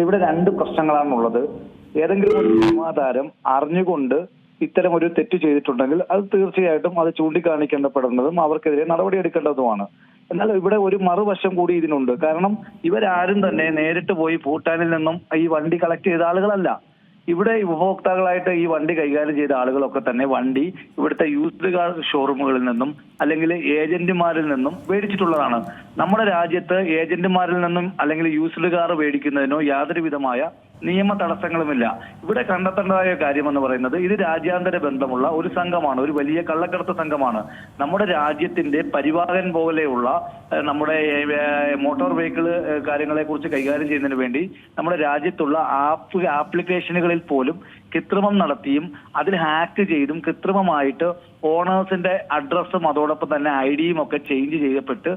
ഇവിടെ രണ്ട് പ്രശ്നങ്ങളാണുള്ളത്. ഏതെങ്കിലും ഒരു സിനിമാതാരം അറിഞ്ഞുകൊണ്ട് ഇത്തരം ഒരു തെറ്റ് ചെയ്തിട്ടുണ്ടെങ്കിൽ അത് തീർച്ചയായിട്ടും അത് ചൂണ്ടിക്കാണിക്കേണ്ടപ്പെടുന്നതും അവർക്കെതിരെ നടപടിയെടുക്കേണ്ടതുമാണ്. എന്നാൽ ഇവിടെ ഒരു മറുവശം കൂടി ഇതിനുണ്ട്. കാരണം ഇവരാരും തന്നെ നേരിട്ട് പോയി ഭൂട്ടാനിൽ നിന്നും ഈ വണ്ടി കളക്ട് ചെയ്ത ആളുകളല്ല. ഇവിടെ ഉപഭോക്താക്കളായിട്ട് ഈ വണ്ടി കൈകാര്യം ചെയ്ത ആളുകളൊക്കെ തന്നെ വണ്ടി ഇവിടുത്തെ യൂസ്ഡ് കാർ ഷോറൂമുകളിൽ നിന്നും അല്ലെങ്കിൽ ഏജന്റുമാരിൽ നിന്നും മേടിച്ചിട്ടുള്ളതാണ്. നമ്മുടെ രാജ്യത്ത് ഏജന്റുമാരിൽ നിന്നും അല്ലെങ്കിൽ യൂസ്ഡ് കാർ മേടിക്കുന്നതിനോ യാതൊരു വിധമായ നിയമ തടസ്സങ്ങളുമില്ല. ഇവിടെ കണ്ടെത്തേണ്ടതായ കാര്യം എന്ന് പറയുന്നത് ഇത് രാജ്യാന്തര ബന്ധമുള്ള ഒരു സംഘമാണ് ഒരു വലിയ കള്ളക്കടത്ത് സംഘമാണ്. നമ്മുടെ രാജ്യത്തിന്റെ പരിവാഹൻ പോലെയുള്ള നമ്മുടെ മോട്ടോർ വെഹിക്കിൾ കാര്യങ്ങളെ കുറിച്ച് കൈകാര്യം ചെയ്യുന്നതിന് വേണ്ടി നമ്മുടെ രാജ്യത്തുള്ള ആപ്പ് ആപ്ലിക്കേഷനുകളിൽ പോലും കൃത്രിമം നടത്തിയും അതിൽ ഹാക്ക് ചെയ്തും കൃത്രിമമായിട്ട് ഓണേഴ്സിന്റെ അഡ്രസ്സും അതോടൊപ്പം തന്നെ ഐ ഡിയും ഒക്കെ ചേഞ്ച് ചെയ്യപ്പെട്ട്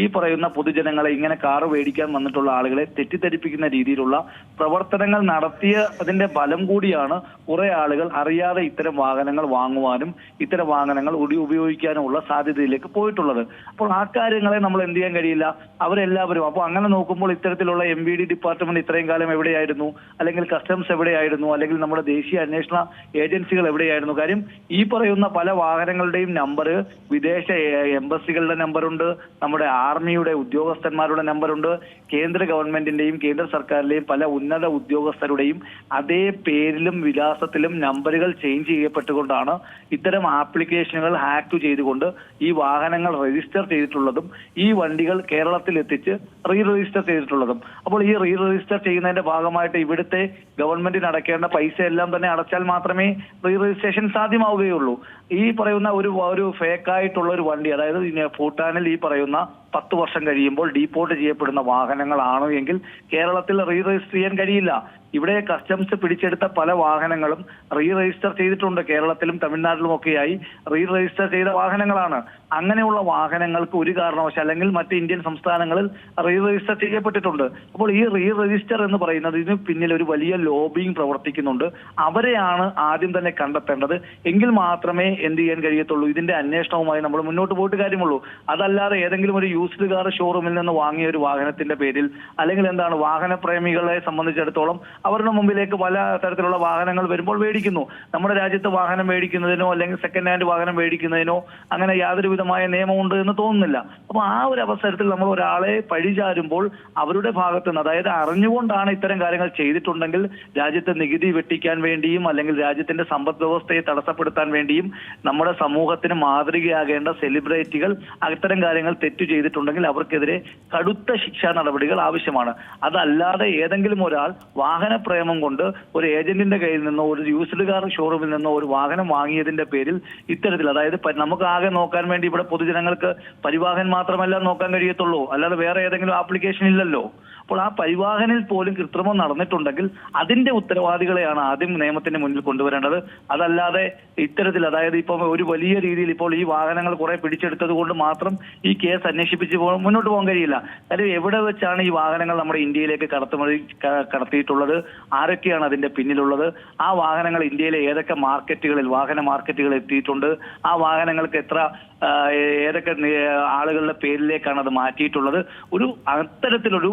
ഈ പറയുന്ന പൊതുജനങ്ങളെ ഇങ്ങനെ കാറ് മേടിക്കാൻ വന്നിട്ടുള്ള ആളുകളെ തെറ്റിദ്ധരിപ്പിക്കുന്ന രീതിയിലുള്ള പ്രവർത്തനങ്ങൾ നടത്തിയ അതിന്റെ ഫലം കൂടിയാണ് കുറെ ആളുകൾ അറിയാതെ ഇത്തരം വാഹനങ്ങൾ വാങ്ങുവാനും ഇത്തരം വാഹനങ്ങൾ ഉപയോഗിക്കാനും ഉപയോഗിക്കാനുമുള്ള സാധ്യതയിലേക്ക് പോയിട്ടുള്ളത്. അപ്പോൾ ആ കാര്യങ്ങളെ നമ്മൾ എന്ത് ചെയ്യാൻ കഴിയില്ല? അവരെല്ലാവരും അപ്പോൾ അങ്ങനെ നോക്കുമ്പോൾ ഇത്തരത്തിലുള്ള എം ഡി ഡിപ്പാർട്ട്മെന്റ് ഇത്രയും കാലം എവിടെയായിരുന്നു? അല്ലെങ്കിൽ കസ്റ്റംസ് എവിടെയായിരുന്നു? അല്ലെങ്കിൽ നമ്മുടെ ദേശീയ അന്വേഷണ ഏജൻസികൾ എവിടെയായിരുന്നു? കാര്യം ഈ പറയുന്ന പല വാഹനങ്ങളുടെയും നമ്പർ വിദേശ എംബസികളുടെ നമ്പറുണ്ട് നമ്മുടെ ആർമിയുടെ ഉദ്യോഗസ്ഥന്മാരുടെ നമ്പറുണ്ട് കേന്ദ്ര ഗവൺമെന്റിന്റെയും കേന്ദ്ര സർക്കാരിലെയും പല ഉന്നത ഉദ്യോഗസ്ഥരുടെയും അതേ പേരിലും വിലാസത്തിലും നമ്പറുകൾ ചേഞ്ച് ചെയ്യപ്പെട്ടുകൊണ്ടാണ് ഇത്തരം ആപ്ലിക്കേഷനുകൾ ഹാക്ക് ചെയ്തുകൊണ്ട് ഈ വാഹനങ്ങൾ രജിസ്റ്റർ ചെയ്തിട്ടുള്ളതും ഈ വണ്ടികൾ കേരളത്തിൽ എത്തിച്ച് റീ രജിസ്റ്റർ ചെയ്തിട്ടുള്ളതും. അപ്പോൾ ഈ റീ രജിസ്റ്റർ ചെയ്യുന്നതിന്റെ ഭാഗമായിട്ട് ഇവിടുത്തെ ഗവൺമെന്റിന് അടയ്ക്കേണ്ട പൈസ എല്ലാം തന്നെ അടച്ചാൽ മാത്രമേ റീ രജിസ്ട്രേഷൻ സാധ്യമാവുകയുള്ളൂ. ഈ പറയുന്ന ഒരു ഒരു ഫേക്കായിട്ടുള്ള ഒരു വണ്ടി അതായത് ഭൂട്ടാനിൽ ഈ പറയുന്ന പത്ത് വർഷം കഴിയുമ്പോൾ ഡീപ്പോർട്ട് ചെയ്യപ്പെടുന്ന വാഹനങ്ങളാണ് എങ്കിൽ കേരളത്തിൽ റീ രജിസ്റ്റർ ചെയ്യാൻ കഴിയില്ല. ഇവിടെ കസ്റ്റംസ് പിടിച്ചെടുത്ത പല വാഹനങ്ങളും റീ രജിസ്റ്റർ ചെയ്തിട്ടുണ്ട്. കേരളത്തിലും തമിഴ്നാട്ടിലും ഒക്കെയായി റീ രജിസ്റ്റർ ചെയ്ത വാഹനങ്ങളാണ്. അങ്ങനെയുള്ള വാഹനങ്ങൾക്ക് ഒരു കാരണവശാൽ അല്ലെങ്കിൽ മറ്റ് ഇന്ത്യൻ സംസ്ഥാനങ്ങളിൽ റീ രജിസ്റ്റർ ചെയ്യപ്പെട്ടിട്ടുണ്ട്. അപ്പോൾ ഈ റീ രജിസ്റ്റർ എന്ന് പറയുന്നത് ഇതിന് പിന്നിൽ ഒരു വലിയ ലോബിങ് പ്രവർത്തിക്കുന്നുണ്ട്. അവരെയാണ് ആദ്യം തന്നെ കണ്ടെത്തേണ്ടത്. എങ്കിൽ മാത്രമേ എന്ത് ചെയ്യാൻ കഴിയത്തുള്ളൂ? ഇതിന്റെ അന്വേഷണവുമായി നമ്മൾ മുന്നോട്ട് പോയിട്ട് കാര്യമുള്ളൂ. അതല്ലാതെ ഏതെങ്കിലും ഒരു യൂസ്ഡ് കാർ ഷോറൂമിൽ നിന്ന് വാങ്ങിയ ഒരു വാഹനത്തിന്റെ പേരിൽ അല്ലെങ്കിൽ എന്താണ് വാഹന പ്രേമികളെ സംബന്ധിച്ചിടത്തോളം അവരുടെ മുമ്പിലേക്ക് പല തരത്തിലുള്ള വാഹനങ്ങൾ വരുമ്പോൾ മേടിക്കുന്നു. നമ്മുടെ രാജ്യത്ത് വാഹനം മേടിക്കുന്നതിനോ അല്ലെങ്കിൽ സെക്കൻഡ് ഹാൻഡ് വാഹനം മേടിക്കുന്നതിനോ അങ്ങനെ യാതൊരു വിധമായ നിയമമുണ്ട് എന്ന് തോന്നുന്നില്ല. അപ്പൊ ആ ഒരു അവസരത്തിൽ നമ്മൾ ഒരാളെ പഴിചാരുമ്പോൾ അവരുടെ ഭാഗത്ത് നിന്ന് അതായത് അറിഞ്ഞുകൊണ്ടാണ് ഇത്തരം കാര്യങ്ങൾ ചെയ്തിട്ടുണ്ടെങ്കിൽ രാജ്യത്തെ നികുതി വെട്ടിക്കാൻ വേണ്ടിയും അല്ലെങ്കിൽ രാജ്യത്തിന്റെ സമ്പദ് വ്യവസ്ഥയെ തടസ്സപ്പെടുത്താൻ വേണ്ടിയും നമ്മുടെ സമൂഹത്തിന് മാതൃകയാകേണ്ട സെലിബ്രിറ്റികൾ അത്തരം കാര്യങ്ങൾ തെറ്റു ചെയ്തിട്ടുണ്ടെങ്കിൽ അവർക്കെതിരെ കടുത്ത ശിക്ഷാ നടപടികൾ ആവശ്യമാണ്. അതല്ലാതെ ഏതെങ്കിലും ഒരാൾ വാഹന പ്രേമം കൊണ്ട് ഒരു ഏജന്റിന്റെ കയ്യിൽ നിന്നോ ഒരു യൂസ്ഡ് കാർ ഷോറൂമിൽ നിന്നോ ഒരു വാഹനം വാങ്ങിയതിന്റെ പേരിൽ ഇത്തരത്തിൽ അതായത് നമുക്ക് ആകെ നോക്കാൻ വേണ്ടി ഇവിടെ പൊതുജനങ്ങൾക്ക് പരിവാഹൻ മാത്രമല്ല നോക്കാൻ കഴിയത്തുള്ളൂ. അല്ലാതെ വേറെ ഏതെങ്കിലും ആപ്ലിക്കേഷൻ ഇല്ലല്ലോ. അപ്പോൾ ആ പരിവാഹനിൽ പോലും കൃത്രിമം നടന്നിട്ടുണ്ടെങ്കിൽ അതിന്റെ ഉത്തരവാദികളെയാണ് ആദ്യം നിയമത്തിന്റെ മുന്നിൽ കൊണ്ടുവരേണ്ടത്. അതല്ലാതെ ഇത്തരത്തിൽ അതായത് ഇപ്പം ഒരു വലിയ രീതിയിൽ ഇപ്പോൾ ഈ വാഹനങ്ങൾ കുറെ പിടിച്ചെടുത്തത് കൊണ്ട് മാത്രം ഈ കേസ് അന്വേഷിപ്പിച്ച് മുന്നോട്ട് പോകാൻ കഴിയില്ല. കാര്യം എവിടെ വെച്ചാണ് ഈ വാഹനങ്ങൾ നമ്മുടെ ഇന്ത്യയിലേക്ക് കടത്തുമതി കടത്തിയിട്ടുള്ളത്? ആരൊക്കെയാണ് അതിന്റെ പിന്നിലുള്ളത്? ആ വാഹനങ്ങൾ ഇന്ത്യയിലെ ഏതൊക്കെ മാർക്കറ്റുകളിൽ വാഹന മാർക്കറ്റുകളിൽ എത്തിയിട്ടുണ്ട്? ആ വാഹനങ്ങൾക്ക് എത്ര ഏതൊക്കെ ആളുകളുടെ പേരിലേക്കാണ് അത് മാറ്റിയിട്ടുള്ളത്? ഒരു അത്തരത്തിലൊരു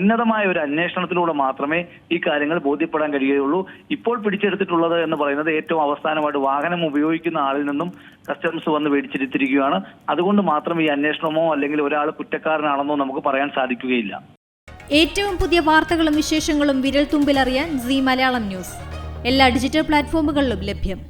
ഉന്നതമായ ഒരു അന്വേഷണത്തിലൂടെ മാത്രമേ ഈ കാര്യങ്ങൾ ബോധ്യപ്പെടാൻ കഴിയുകയുള്ളൂ. ഇപ്പോൾ പിടിച്ചെടുത്തിട്ടുള്ളത് എന്ന് പറയുന്നത് ഏറ്റവും അവസാനമായിട്ട് വാഹനം ഉപയോഗിക്കുന്ന ആളിൽ നിന്നും കസ്റ്റംസ് വന്ന് മേടിച്ചെടുത്തിരിക്കുകയാണ് അതുകൊണ്ട് മാത്രം ഈ അന്വേഷണമോ അല്ലെങ്കിൽ ഒരാൾ കുറ്റക്കാരനാണെന്നോ നമുക്ക് പറയാൻ സാധിക്കുകയില്ല. ഏറ്റവും പുതിയ വാർത്തകളും വിശേഷങ്ങളും വിരൽ തുമ്പിലറിയാൻ സി മലയാളം ന്യൂസ്. എല്ലാ ഡിജിറ്റൽ പ്ലാറ്റ്ഫോമുകളിലും ലഭ്യം.